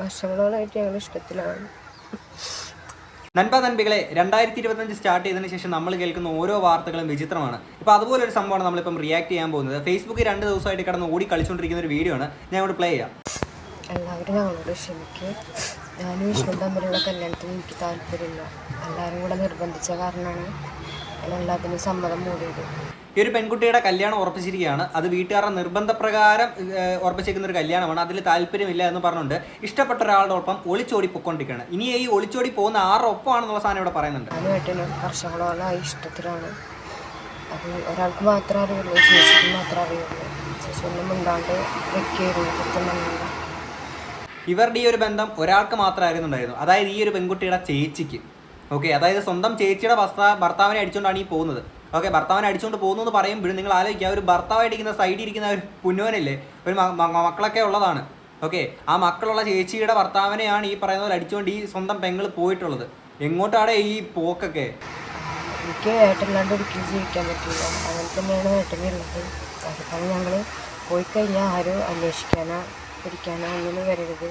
വർഷങ്ങളോളായിട്ട് ഞങ്ങൾ ഇഷ്ടത്തിലാണ്. നൻപ നൻപികളെ രണ്ടായിരത്തി ഇരുപത്തഞ്ച് സ്റ്റാർട്ട് ചെയ്തതിനു ശേഷം നമ്മൾ കേൾക്കുന്ന ഓരോ വാർത്തകളും വിചിത്രമാണ്. ഇപ്പോൾ അതുപോലെ ഒരു സംഭവമാണ് നമ്മളിപ്പം റിയാക്ട് ചെയ്യാൻ പോകുന്നത്. ഫേസ്ബുക്കിൽ രണ്ട് ദിവസമായിട്ട് കടന്ന് ഓടി കളിച്ചുകൊണ്ടിരിക്കുന്ന ഒരു വീഡിയോ ആണ്. ഞാൻ ഇവിടെ പ്ലേ ചെയ്യാം. എല്ലാവരും ഞങ്ങളോട് ക്ഷമിക്കുക ഞാനും വിഷ്ണു തമ്മിലുള്ള കല്യാണത്തിന് എനിക്ക് താല്പര്യമില്ല. എല്ലാവരും കൂടെ നിർബന്ധിച്ച കാരണമാണ്. എല്ലാത്തിനും സമ്മതം മൂടിയത്. ഈ ഒരു പെൺകുട്ടിയുടെ കല്യാണം ഉറപ്പിച്ചിരിക്കുകയാണ്. അത് വീട്ടുകാരുടെ നിർബന്ധപ്രകാരം ഉറപ്പിച്ചിരിക്കുന്ന ഒരു കല്യാണമാണ്. അതിൽ താല്പര്യമില്ല എന്ന് പറഞ്ഞുകൊണ്ട് ഇഷ്ടപ്പെട്ട ഒരാളുടെ ഒപ്പം ഒളിച്ചോടി പൊയ്ക്കൊണ്ടിരിക്കുകയാണ്. ഇനി ഈ ഒളിച്ചോടി പോകുന്ന ആറ് ഒപ്പമാണെന്നുള്ള സാധനം ഇവിടെ പറയുന്നുണ്ട്. വർഷങ്ങളോളമായി ഇഷ്ടത്തിലാണ്. അത് ഒരാൾക്ക് മാത്രമേ അറിയുള്ളൂ ചേച്ചിക്ക് മാത്രമേ അറിയുള്ളൂ. ചേച്ചി ഒന്നും ഇവരുടെ ഈ ഒരു ബന്ധം ഒരാൾക്ക് മാത്രമായിരുന്നുണ്ടായിരുന്നു അതായത് ഈ ഒരു പെൺകുട്ടിയുടെ ചേച്ചിക്ക്. ഓക്കെ അതായത് സ്വന്തം ചേച്ചിയുടെ ഭർത്താ ഭർത്താവിനെ അടിച്ചുകൊണ്ടാണ് ഈ പോകുന്നത്. ഓക്കെ ഭർത്താവിനെ അടിച്ചുകൊണ്ട് പോകുന്നു എന്ന് പറയുമ്പോഴും നിങ്ങൾ ആലോചിക്കുക ഒരു ഭർത്താവായിട്ടിരിക്കുന്ന സൈഡിൽ ഇരിക്കുന്ന ഒരു പുന്നോനല്ലേ? ഒരു മക്കളൊക്കെ ഉള്ളതാണ്. ഓക്കെ ആ മക്കളുള്ള ചേച്ചിയുടെ ഭർത്താവിനെയാണ് ഈ പറയുന്ന പോലെ അടിച്ചുകൊണ്ട് ഈ സ്വന്തം പെങ്ങൾ പോയിട്ടുള്ളത്. എങ്ങോട്ടാണ് ഈ പോക്കൊക്കെ? എനിക്ക് ഏട്ടനില്ലാണ്ട് ഒരിക്കലും ജീവിക്കാൻ പറ്റില്ല അങ്ങനെ തന്നെയാണ് ഏട്ടനുള്ളത് അതുകൊണ്ട് ഞങ്ങൾ പോയി കഴിഞ്ഞാൽ ആരും അന്വേഷിക്കാനോ പിടിക്കാനോ ഒന്നും വരരുത്.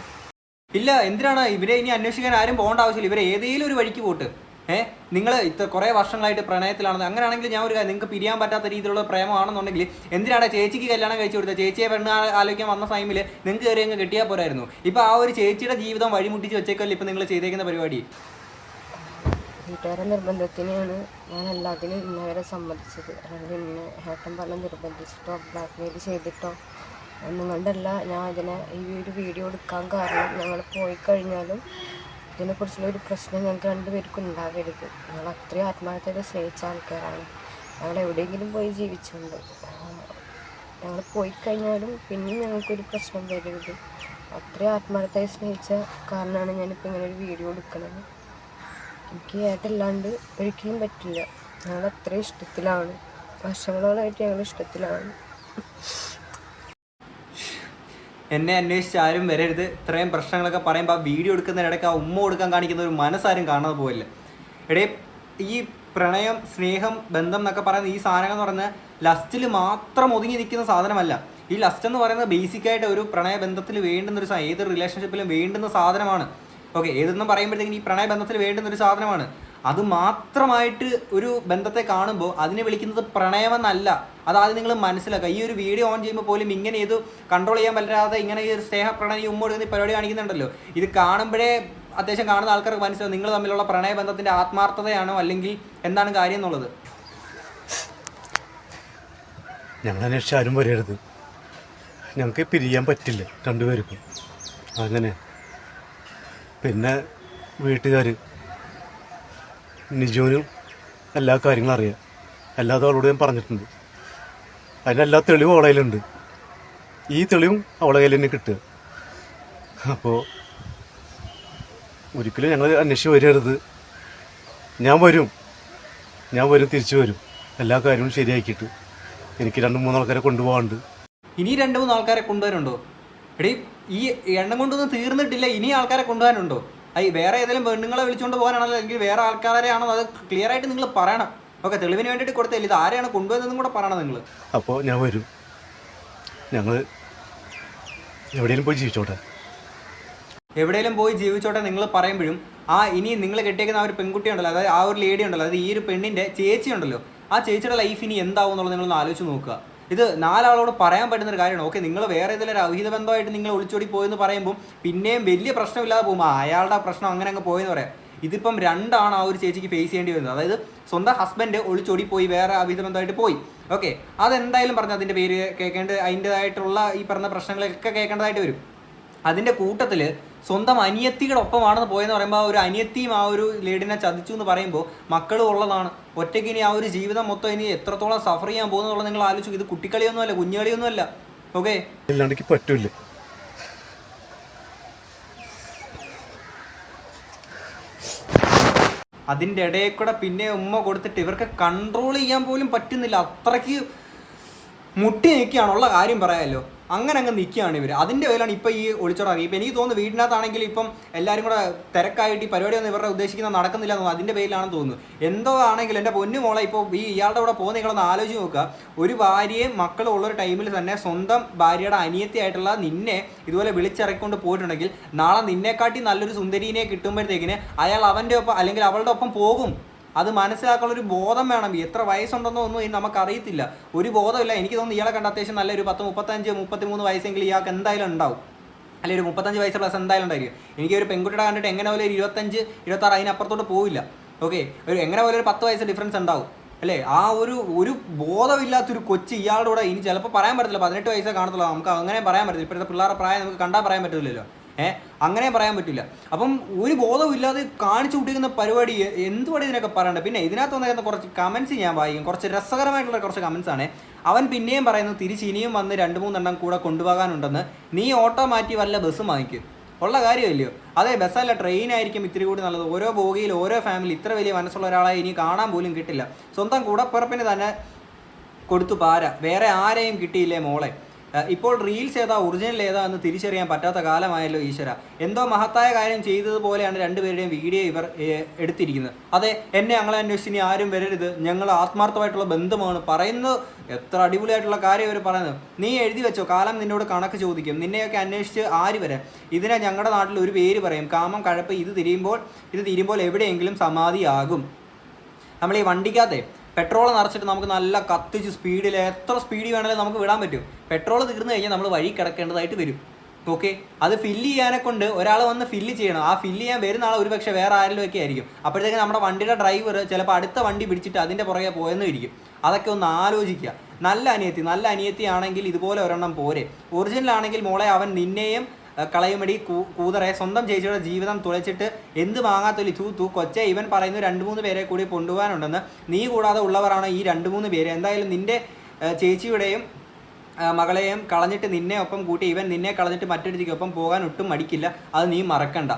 ഇല്ല എന്തിനാണ്? ഇവരെ ഇനി അന്വേഷിക്കാൻ ആരും പോകേണ്ട ആവശ്യമില്ല. ഇവരെ ഏതെങ്കിലും ഒരു വഴിക്ക് പോട്ട്. ഏഹ് നിങ്ങൾ ഇത്ര കുറേ വർഷങ്ങളായിട്ട് പ്രണയത്തിലാണെന്ന് അങ്ങനെയാണെങ്കിൽ ഞാൻ ഒരു നിങ്ങൾക്ക് പിരിയാൻ പറ്റാത്ത രീതിയിലുള്ള പ്രേമമാണെന്നുണ്ടെങ്കിൽ എന്തിനാണ് ചേച്ചിക്ക് കല്യാണം കഴിച്ചു കൊടുത്തത്? ചേച്ചിയെ പെണ്ണ് ആലോചിക്കാൻ വന്ന ടൈമിൽ നിങ്ങൾക്ക് കയറി അങ്ങ് കിട്ടിയാൽ പോരായിരുന്നു. ഇപ്പം ആ ഒരു ചേച്ചിയുടെ ജീവിതം വഴിമുട്ടിച്ച് വെച്ചേക്കല്ലേ ഇപ്പം നിങ്ങൾ ചെയ്തേക്കുന്ന പരിപാടി? വീട്ടുകാരുടെ നിർബന്ധത്തിനാണ് ഞാൻ എല്ലാത്തിനും ഇന്നവരെ സമ്മതിച്ചത്. അല്ലെങ്കിൽ ഇന്ന് ഏട്ടൻ പറഞ്ഞ് നിർബന്ധിച്ചിട്ടോ ബ്ലാക്ക്മെയിൽ ചെയ്തിട്ടോ ഒന്നും ഞാൻ അതിനെ ഈ ഒരു വീഡിയോ എടുക്കാൻ കാരണം ഞങ്ങൾ പോയി കഴിഞ്ഞാലും ഇതിനെക്കുറിച്ചുള്ള ഒരു പ്രശ്നം ഞങ്ങൾക്ക് രണ്ടുപേർക്കും ഉണ്ടാകരുത് ഞങ്ങൾ അത്രയും ആത്മാർത്ഥത സ്നേഹിച്ച ആൾക്കാരാണ്. ഞങ്ങൾ എവിടെയെങ്കിലും പോയി ജീവിച്ചുണ്ട്. ഞങ്ങൾ പോയി കഴിഞ്ഞാലും പിന്നെയും ഞങ്ങൾക്കൊരു പ്രശ്നം വരരുത്. അത്രയും ആത്മാർത്ഥമായി സ്നേഹിച്ച കാരണമാണ് ഞാനിപ്പോൾ ഇങ്ങനെ ഒരു വീഡിയോ എടുക്കുന്നത്. എനിക്ക് ഏട്ടല്ലാണ്ട് ഒരിക്കലും പറ്റില്ല. ഞങ്ങൾ അത്രയും ഇഷ്ടത്തിലാണ്. വർഷങ്ങളോളായിട്ട് ഞങ്ങൾ ഇഷ്ടത്തിലാണ്. എന്നെ അന്വേഷിച്ച് ആരും വരരുത്. ഇത്രയും പ്രശ്നങ്ങളൊക്കെ പറയുമ്പോൾ ആ വീഡിയോ എടുക്കുന്നതിനിടയ്ക്ക് ആ ഉമ്മ കൊടുക്കാൻ കാണിക്കുന്ന ഒരു മനസ്സാരും കാണാതെ പോയില്ല എടേ ഈ പ്രണയം സ്നേഹം ബന്ധം എന്നൊക്കെ പറയുന്ന ഈ സാധനങ്ങൾ എന്ന് പറഞ്ഞാൽ ലസ്റ്റിൽ മാത്രം ഒതുങ്ങി നിൽക്കുന്ന സാധനമല്ല. ഈ ലസ്റ്റ് എന്ന് പറയുന്നത് ബേസിക്കായിട്ട് ഒരു പ്രണയ ബന്ധത്തിൽ വേണ്ടുന്ന ഒരു ഏത് റിലേഷൻഷിപ്പിലും വേണ്ടുന്ന സാധനമാണ്. ഓക്കെ ഏതെന്ന് പറയുമ്പോഴത്തേക്കും ഈ പ്രണയ ബന്ധത്തിൽ വേണ്ടുന്ന ഒരു സാധനമാണ്. അത് മാത്രമായിട്ട് ഒരു ബന്ധത്തെ കാണുമ്പോൾ അതിനെ വിളിക്കുന്നത് പ്രണയമെന്നല്ല. അതാദ്യം നിങ്ങൾ മനസ്സിലാക്കുക. ഈ ഒരു വീഡിയോ ഓൺ ചെയ്യുമ്പോൾ പോലും ഇങ്ങനെ ഇത് കൺട്രോൾ ചെയ്യാൻ പറ്റാതെ ഇങ്ങനെ ഈ ഒരു സ്നേഹ പ്രണയം ഉമ്മ കൊടുക്കുന്ന പരിപാടി കാണിക്കുന്നുണ്ടല്ലോ. ഇത് കാണുമ്പോഴേ അത്യാവശ്യം കാണുന്ന ആൾക്കാർക്ക് മനസ്സിലാവും നിങ്ങൾ തമ്മിലുള്ള പ്രണയബന്ധത്തിന്റെ ആത്മാർത്ഥതയാണോ അല്ലെങ്കിൽ എന്താണ് കാര്യം എന്നുള്ളത്. ഞങ്ങൾ ആരും വരരുത്. ഞങ്ങൾക്ക് പിരിയാൻ പറ്റില്ല രണ്ടുപേർക്കും. അങ്ങനെ. പിന്നെ വീട്ടുകാർ നിജുവിനും എല്ലാ കാര്യങ്ങളും അറിയാം. അല്ലാതെ അവളോട് ഞാൻ പറഞ്ഞിട്ടുണ്ട്. അതിനെല്ലാ തെളിവും അവളെ കയ്യിലുണ്ട്. ഈ തെളിവും അവളെ കയ്യിൽ തന്നെ കിട്ടുക. അപ്പോൾ ഒരിക്കലും ഞങ്ങൾ അന്വേഷിച്ച് വരരുത്. ഞാൻ വരും. ഞാൻ വരും തിരിച്ചു വരും. എല്ലാ കാര്യവും ശരിയാക്കിയിട്ട് എനിക്ക് രണ്ട് മൂന്ന് ആൾക്കാരെ കൊണ്ടുപോകാണ്ട് ഇനി രണ്ട് മൂന്ന് ആൾക്കാരെ കൊണ്ടുവരുന്നുണ്ടോ എടീ ഈ എണ്ണം കൊണ്ടൊന്നും തീർന്നിട്ടില്ല. ഇനി ആൾക്കാരെ കൊണ്ടുവരാനുണ്ടോ അയ്യ വേറെ ഏതെങ്കിലും പെണ്ണുങ്ങളെ വിളിച്ചുകൊണ്ട് പോകാനാണോ അല്ലെങ്കിൽ വേറെ ആൾക്കാരെയാണോ? അത് ക്ലിയർ ആയിട്ട് നിങ്ങൾ പറയണം. ഓക്കെ തെളിവിന് വേണ്ടിയിട്ട് കൊടുത്തില്ല ഇത് ആരെയാണ് കൊണ്ടുവന്നതെന്നും കൂടെ പറയണം നിങ്ങൾ അപ്പോൾ ഞാൻ വരും. ഞങ്ങൾ എവിടെയെങ്കിലും പോയി ജീവിച്ചോട്ടെ. എവിടെയെങ്കിലും പോയി ജീവിച്ചോട്ടെ നിങ്ങൾ പറയുമ്പോഴും ആ ഇനി നിങ്ങൾ കെട്ടിയേക്കുന്ന ആ ഒരു പെൺകുട്ടി ഉണ്ടല്ലോ അതായത് ആ ഒരു ലേഡി ഉണ്ടല്ലോ അതായത് ഈ ഒരു പെണ്ണിന്റെ ചേച്ചി ഉണ്ടല്ലോ ആ ചേച്ചിയുടെ ലൈഫ് ഇനി എന്താവും എന്നുള്ളത് നിങ്ങളൊന്ന് ആലോചിച്ച് നോക്കുക. ഇത് നാലാളോട് പറയാൻ പറ്റുന്ന ഒരു കാര്യമാണ്. ഓക്കെ നിങ്ങൾ വേറെ ഏതെങ്കിലും അവിഹിത ബന്ധമായിട്ട് നിങ്ങൾ ഒളിച്ചോടി പോയെന്ന് പറയുമ്പോൾ പിന്നെയും വലിയ പ്രശ്നമില്ലാതെ പോകും അയാളുടെ പ്രശ്നം അങ്ങനെ അങ്ങ് പോയെന്ന് പറയാം. ഇതിപ്പം രണ്ടാണ് ആ ഒരു ചേച്ചിക്ക് ഫേസ് ചെയ്യേണ്ടി വരുന്നത്. അതായത് സ്വന്തം ഹസ്ബൻഡ് ഒളിച്ചോടി പോയി വേറെ അവിഹിത ബന്ധമായിട്ട് പോയി. ഓക്കെ അതെന്തായാലും പറഞ്ഞു അതിന്റെ പേര് കേൾക്കേണ്ട അതിന്റെതായിട്ടുള്ള ഈ പറഞ്ഞ പ്രശ്നങ്ങളൊക്കെ കേൾക്കേണ്ടതായിട്ട് വരും. അതിന്റെ കൂട്ടത്തിൽ സ്വന്തം അനിയത്തികളൊപ്പമാണെന്ന് പോയെന്ന് പറയുമ്പോൾ ആ ഒരു അനിയത്തിയും ആ ഒരു ലേഡിനെ ചതിച്ചു എന്ന് പറയുമ്പോൾ മക്കളും ഉള്ളതാണ്. ഒറ്റയ്ക്ക് ഇനി ആ ഒരു ജീവിതം മൊത്തം ഇനി എത്രത്തോളം സഫർ ചെയ്യാൻ പോകുന്നുള്ളത് നിങ്ങൾ ആലോചിക്കും ഇത് കുട്ടിക്കളിയൊന്നുമല്ല കുഞ്ഞുകളിയൊന്നുമല്ല. ഓക്കെ പറ്റൂല അതിന്റെ ഇടയിൽ കൂടെ പിന്നെ ഉമ്മ കൊടുത്തിട്ട് ഇവർക്ക് കൺട്രോൾ ചെയ്യാൻ പോലും പറ്റുന്നില്ല. അത്രയ്ക്ക് മുട്ടി നിൽക്കുകയാണുള്ള കാര്യം പറയാമല്ലോ. അങ്ങനെ അങ്ങ് നിൽക്കുകയാണ് ഇവർ അതിന്റെ പേരിലാണ് ഇപ്പോൾ ഈ ഒളിച്ചോട ഇപ്പം എനിക്ക് തോന്നുന്നു വീടിനകത്താണെങ്കിൽ ഇപ്പം എല്ലാവരും കൂടെ തിരക്കായിട്ട് ഈ പരിപാടിയൊന്നും ഇവരുടെ ഉദ്ദേശിക്കുന്ന നടക്കുന്നില്ല എന്ന് അതിന്റെ പേരിലാണെന്ന് തോന്നുന്നു. എന്തോ ആണെങ്കിലും എന്റെ പൊന്നു മോളെ ഇപ്പോൾ ഈ ഇയാളുടെ കൂടെ പോകുന്ന നിങ്ങളൊന്ന് ആലോചിച്ച് നോക്കുക. ഒരു ഭാര്യയും മക്കളും ഉള്ളൊരു ടൈമിൽ തന്നെ സ്വന്തം ഭാര്യയുടെ അനിയത്തിയായിട്ടുള്ള നിന്നെ ഇതുപോലെ വിളിച്ചിറക്കൊണ്ട് പോയിട്ടുണ്ടെങ്കിൽ നാളെ നിന്നെക്കാട്ടി നല്ലൊരു സുന്ദരീനെ കിട്ടുമ്പോഴത്തേക്കിന് അയാൾ അവന്റെ ഒപ്പം അല്ലെങ്കിൽ അവളുടെ ഒപ്പം പോകും. അത് മനസ്സിലാക്കാനുള്ള ഒരു ബോധം വേണം. എത്ര വയസ്സുണ്ടെന്നോ ഒന്നും നമുക്കറിയത്തില്ല. ഒരു ബോധമില്ല. എനിക്ക് തോന്നുന്നു ഇയാളെ കണ്ട അത്യാവശ്യം നല്ലൊരു പത്ത് മുപ്പത്തഞ്ച് മുപ്പത്തിമൂന്ന് വയസ്സെങ്കിലും ഇയാൾക്ക് എന്തായാലും ഉണ്ടാവും. അല്ലെങ്കിൽ ഒരു മുപ്പത്തഞ്ച് വയസ്സ് പ്ലസ് എന്തായാലും ഉണ്ടായിരിക്കും. എനിക്ക് ഒരു പെൺകുട്ടിയുടെ കണ്ടിട്ട് എങ്ങനെ പോലെ ഒരു ഇരുപത്തഞ്ച് ഇരുപത്താറ് അതിനപ്പുറത്തോട്ട് പോവില്ല. ഓക്കെ ഒരു എങ്ങനെ പോലെ ഒരു പത്ത് വയസ്സ് ഡിഫറൻസ് ഉണ്ടാവും. അല്ലേ? ആ ഒരു ഒരു ബോധമില്ലാത്തൊരു കൊച്ച് ഇയാളുടെ കൂടെ ഇനി ചിലപ്പോൾ പറയാൻ പറ്റത്തില്ല. പതിനെട്ട് വയസ്സേ കാണത്തുള്ളൂ. നമുക്ക് അങ്ങനെ പറയാൻ പറ്റില്ല ഇപ്പോഴത്തെ പിള്ളേരുടെ പ്രായം നമുക്ക് കണ്ടാൽ പറയാൻ പറ്റില്ലല്ലോ ഏഹ് അങ്ങനെ പറയാൻ പറ്റില്ല. അപ്പം ഒരു ബോധവും ഇല്ലാതെ കാണിച്ചു കൂട്ടിക്കുന്ന പരിപാടി എന്തുപാടി ഇതിനൊക്കെ പറയണ്ട? പിന്നെ ഇതിനകത്ത് വന്നിരുന്ന കുറച്ച് കമൻസ് ഞാൻ വായിക്കും. കുറച്ച് രസകരമായിട്ടുള്ള കുറച്ച് കമൻസ് ആണ്. അവൻ പിന്നെയും പറയുന്നത് തിരിച്ച് ഇനിയും വന്ന് രണ്ട് മൂന്നെണ്ണം കൂടെ കൊണ്ടുപോകാനുണ്ടെന്ന്. നീ ഓട്ടോ മാറ്റി വല്ല ബസ് വാങ്ങിക്കും. ഉള്ള കാര്യമല്ലയോ? അതെ ബസ്സല്ല ട്രെയിൻ ആയിരിക്കും ഇത്തിരി കൂടി നല്ലത്. ഓരോ ബോഗിയിൽ ഓരോ ഫാമിലി ഇത്ര വലിയ മനസ്സുള്ള ഒരാളെ ഇനി കാണാൻ പോലും കിട്ടില്ല. സ്വന്തം കൂടപ്പിറപ്പിന് തന്നെ കൊടുത്തു പാര. വേറെ ആരെയും കിട്ടിയില്ലേ മോളെ? ഇപ്പോൾ റീൽസ് ഏതാ ഒറിജിനൽ ഏതാ എന്ന് തിരിച്ചറിയാൻ പറ്റാത്ത കാലമായല്ലോ ഈശ്വര. എന്തോ മഹത്തായ കാര്യം ചെയ്തതുപോലെയാണ് രണ്ടുപേരുടെയും വീഡിയോ ഇവർ എടുത്തിരിക്കുന്നത്. അതെ എന്നെ ഞങ്ങളെ അന്വേഷിച്ച് ആരും വരരുത്. ഞങ്ങൾ ആത്മാർത്ഥമായിട്ടുള്ള ബന്ധമാണ്. പറയുന്നത് എത്ര അടിപൊളിയായിട്ടുള്ള കാര്യം ഇവർ പറയുന്നത്. നീ എഴുതി വെച്ചോ കാലം നിന്നോട് കണക്ക് ചോദിക്കും. നിന്നെയൊക്കെ അന്വേഷിച്ച് ആര് വരെ? ഇതിനെ ഞങ്ങളുടെ നാട്ടിൽ ഒരു പേര് പറയും. കാമം കഴപ്പ് ഇത് തിരിയുമ്പോൾ ഇത് തിരിയുമ്പോൾ എവിടെയെങ്കിലും സമാധിയാകും. നമ്മൾ ഈ വണ്ടിക്കകത്തെ പെട്രോൾ നിറച്ചിട്ട് നമുക്ക് നല്ല കത്തിച്ച് സ്പീഡിൽ എത്ര സ്പീഡിൽ വേണമെങ്കിലും നമുക്ക് വിടാൻ പറ്റും. പെട്രോൾ തീർന്നു കഴിഞ്ഞാൽ നമ്മൾ വഴി കിടക്കേണ്ടതായിട്ട് വരും. ഓക്കെ? അത് ഫില്ല് ചെയ്യാനെ കൊണ്ട് ഒരാൾ വന്ന് ഫില്ല് ചെയ്യണം. ആ ഫില്ല് ചെയ്യാൻ വരുന്ന ആൾ ഒരു പക്ഷേ വേറെ ആരെങ്കിലും ഒക്കെ ആയിരിക്കും. അപ്പോഴത്തേക്ക് നമ്മുടെ വണ്ടിയുടെ ഡ്രൈവർ ചിലപ്പോൾ അടുത്ത വണ്ടി പിടിച്ചിട്ട് അതിന്റെ പുറകെ പോയെന്ന് അതൊക്കെ ഒന്ന് ആലോചിക്കുക. നല്ല അനിയത്തി നല്ല അനിയത്തി ആണെങ്കിൽ ഇതുപോലെ ഒരെണ്ണം പോരെ. ഒറിജിനൽ ആണെങ്കിൽ മോളെ അവൻ നിന്നെയും കളയുമടി കൂതറെ. സ്വന്തം ചേച്ചിയുടെ ജീവിതം തുളച്ചിട്ട് എന്ത് വാങ്ങാത്തൊലി? തൂ തൂ. കൊച്ചെ ഇവൻ പറയുന്നു രണ്ട് മൂന്ന് പേരെ കൂടി കൊണ്ടുപോകാനുണ്ടെന്ന്. നീ കൂടാതെ ഉള്ളവരാണ് ഈ രണ്ട് മൂന്ന് പേര്. എന്തായാലും നിന്റെ ചേച്ചിയുടെയും മകളെയും കളഞ്ഞിട്ട് നിന്നെ ഒപ്പം കൂട്ടി ഇവൻ നിന്നെ കളഞ്ഞിട്ട് മറ്റൊരുത്തിക്ക് പോകാൻ ഒട്ടും മടിക്കില്ല. അത് നീ മറക്കണ്ട.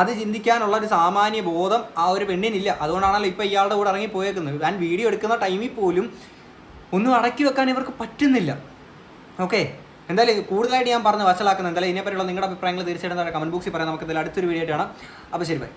അത് ചിന്തിക്കാനുള്ള ഒരു സാമാന്യ ബോധം ആ ഒരു പെണ്ണിനില്ല. അതുകൊണ്ടാണല്ലോ ഇപ്പം ഇയാളുടെ കൂടെ ഇറങ്ങി പോയേക്കുന്നത്. ഞാൻ വീഡിയോ എടുക്കുന്ന ടൈമിൽ പോലും ഒന്നും അടക്കി വെക്കാൻ ഇവർക്ക് പറ്റുന്നില്ല. ഓക്കെ? എന്തായാലും കൂടുതലായിട്ട് ഞാൻ പറഞ്ഞ് വഷളാക്കുന്നത് എന്തായാലും ഇതിനെപ്പറ്റിയുള്ള നിങ്ങളുടെ അഭിപ്രായങ്ങൾ തീർച്ചയായിട്ടും കമന്റ് ബോക്സിൽ പറയാം. നമുക്ക് എന്തായാലും അടുത്തൊരു വീഡിയോ ആയിട്ടാണ് അപ്പോൾ ശരി ബൈ